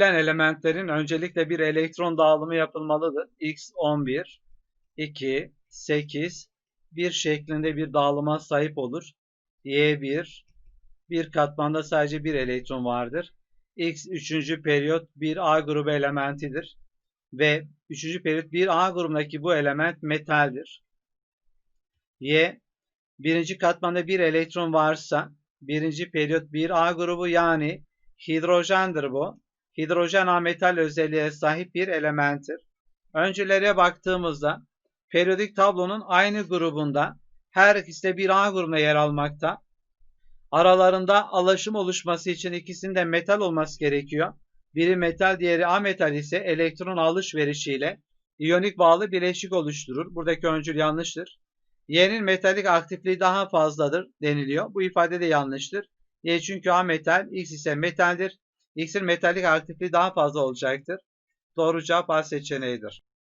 Verilen elementlerin öncelikle bir elektron dağılımı yapılmalıdır. X 11, 2, 8, 1 şeklinde bir dağılıma sahip olur. Y1, bir katmanda sadece bir elektron vardır. X 3. periyot bir A grubu elementidir. Ve 3. periyot bir A grubundaki bu element metaldir. Y, birinci katmanda bir elektron varsa birinci periyot bir A grubu yani hidrojendir bu. Hidrojen ametal özelliğe sahip bir elementtir. Öncelere baktığımızda periyodik tablonun aynı grubunda her ikisi de bir A grubuna yer almakta. Aralarında alaşım oluşması için ikisinde metal olması gerekiyor. Biri metal, diğeri ametal ise elektron alışverişiyle iyonik bağlı bileşik oluşturur. Buradaki öncül yanlıştır. Y'nin metalik aktifliği daha fazladır deniliyor. Bu ifade de yanlıştır. Y çünkü ametal, X ise metaldir. X'in metalik aktifliği daha fazla olacaktır. Doğru cevap A seçeneğidir.